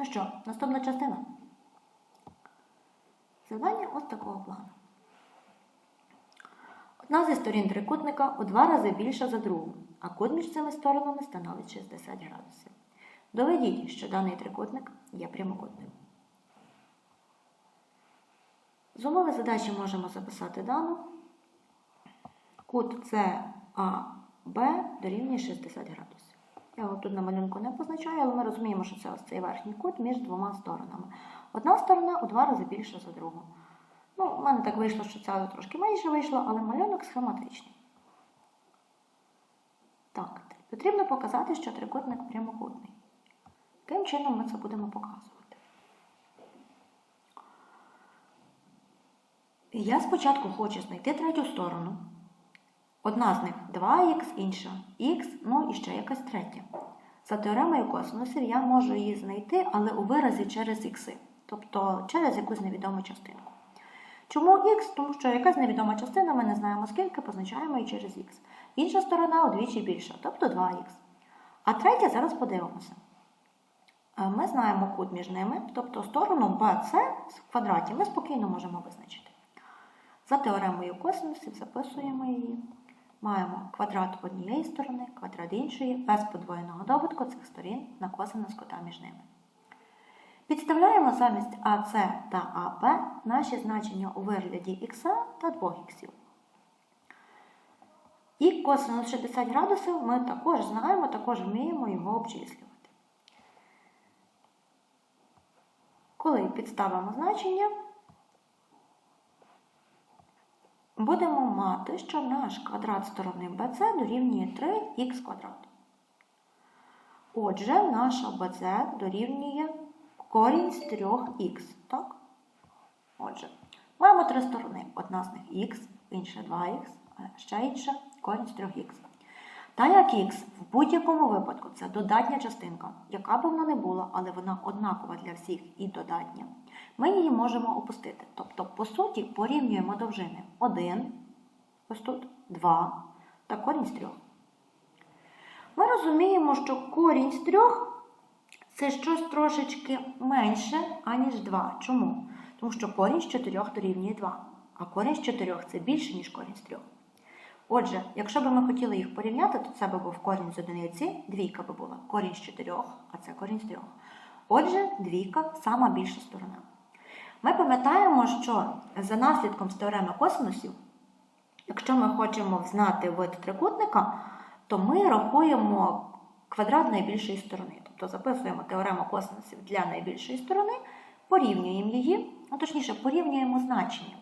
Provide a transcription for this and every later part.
Ну що, наступна частина. Завдання ось такого плану. Одна зі сторін трикутника у два рази більша за другу, а кут між цими сторонами становить 60 градусів. Доведіть, що даний трикутник є прямокутним. З умови задачі можемо записати дану. Кут CAB дорівнює 60 градусів. Я його тут на малюнку не позначаю, але ми розуміємо, що це ось цей верхній кут між двома сторонами. Одна сторона у два рази більша за другу. Ну, у мене так вийшло, що ця трошки менше вийшло, але малюнок схематичний. Так, потрібно показати, що трикутник прямокутний. Яким чином ми це будемо показувати? Я спочатку хочу знайти третю сторону. Одна з них 2х, інша х, ну і ще якась третя. За теоремою косинусів я можу її знайти, але у виразі через ікси, тобто через якусь невідому частинку. Чому х? Тому що якась невідома частина, ми не знаємо скільки, позначаємо її через х. Інша сторона удвічі більша, тобто 2х. А третя зараз подивимося. Е, Ми знаємо кут між ними, тобто сторону BC в квадраті ми спокійно можемо визначити. За теоремою косинусів записуємо її. Маємо квадрат однієї сторони, квадрат іншої, без подвоєного добутку цих сторін на кута між ними. Підставляємо замість АС та АБ наші значення у вигляді х та 2х. І косинус 60 градусів ми також знаємо, також вміємо його обчислювати. Коли підставимо значення, будемо мати, що наш квадрат сторони BC дорівнює 3х квадрат. Отже, наша BC дорівнює корінь з 3х. Так? Отже, маємо три сторони. Одна з них х, інша 2х, а ще інша корінь з 3х. Та як х в будь-якому випадку це додатня частинка, яка б вона не була, але вона однакова для всіх і додатня, ми її можемо опустити. Тобто, по суті, порівнюємо довжини 1, ось тут 2 та корінь з 3. Ми розуміємо, що корінь з 3 це щось трошечки менше, аніж 2. Чому? Тому що корінь з 4 дорівнює 2, а корінь з 4 це більше, ніж корінь з 3. Отже, якщо б ми хотіли їх порівняти, то це би був корінь з одиниці, двійка би була корінь з 4, а це корінь з 3. Отже, двійка сама більша сторона. Ми пам'ятаємо, що за наслідком з теореми косинусів, якщо ми хочемо знати вид трикутника, то ми рахуємо квадрат найбільшої сторони. Тобто записуємо теорему косинусів для найбільшої сторони, порівнюємо її, а точніше, порівнюємо значення.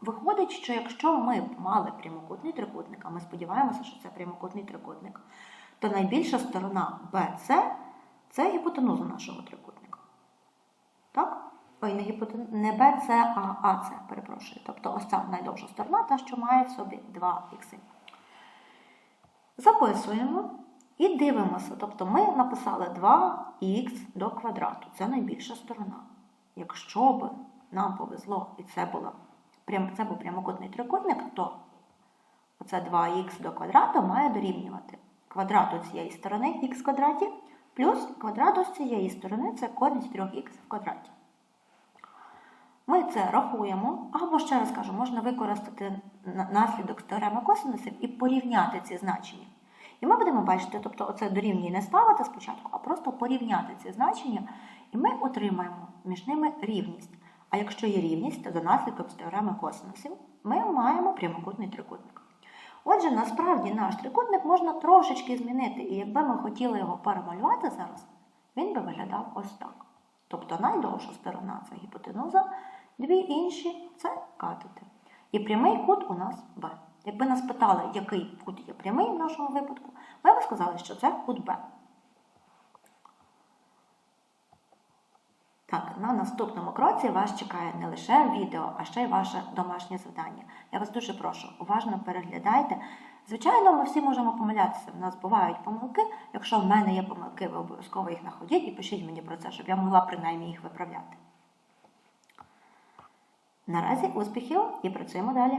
Виходить, що якщо ми мали прямокутний трикутник, а ми сподіваємося, що це прямокутний трикутник, то найбільша сторона BC це гіпотенуза нашого трикутника. Ой, не, гіпотен... не BC, а AC, перепрошую. Тобто ось ця найдовша сторона, та, що має в собі 2 х. Записуємо і дивимося. Тобто ми написали 2х до квадрату. Це найбільша сторона. Якщо б нам повезло, і це прям, це був прямокутний трикутник, то оце 2х до квадрату має дорівнювати квадрату цієї сторони х квадраті, плюс квадрату з цієї сторони це корінь з 3х в квадраті. Ми це рахуємо, або ще раз кажу, можна використати наслідок з теореми косинусів і порівняти ці значення. І ми будемо бачити, тобто оце дорівнює не ставити спочатку, а просто порівняти ці значення, і ми отримаємо між ними рівність. А якщо є рівність, то за наслідком з теореми косинусів ми маємо прямокутний трикутник. Отже, насправді наш трикутник можна трошечки змінити, і якби ми хотіли його перемалювати зараз, він би виглядав ось так. Тобто найдовша сторона це гіпотенуза, дві інші це катети. І прямий кут у нас Б. Якби нас питали, який кут є прямий в нашому випадку, ми б сказали, що це кут Б. Так, на наступному кроці вас чекає не лише відео, а ще й ваше домашнє завдання. Я вас дуже прошу, уважно переглядайте. Звичайно, ми всі можемо помилятися. В нас бувають помилки. Якщо в мене є помилки, ви обов'язково їх знаходіть і пишіть мені про це, щоб я могла принаймні їх виправляти. Наразі успіхів і працюємо далі.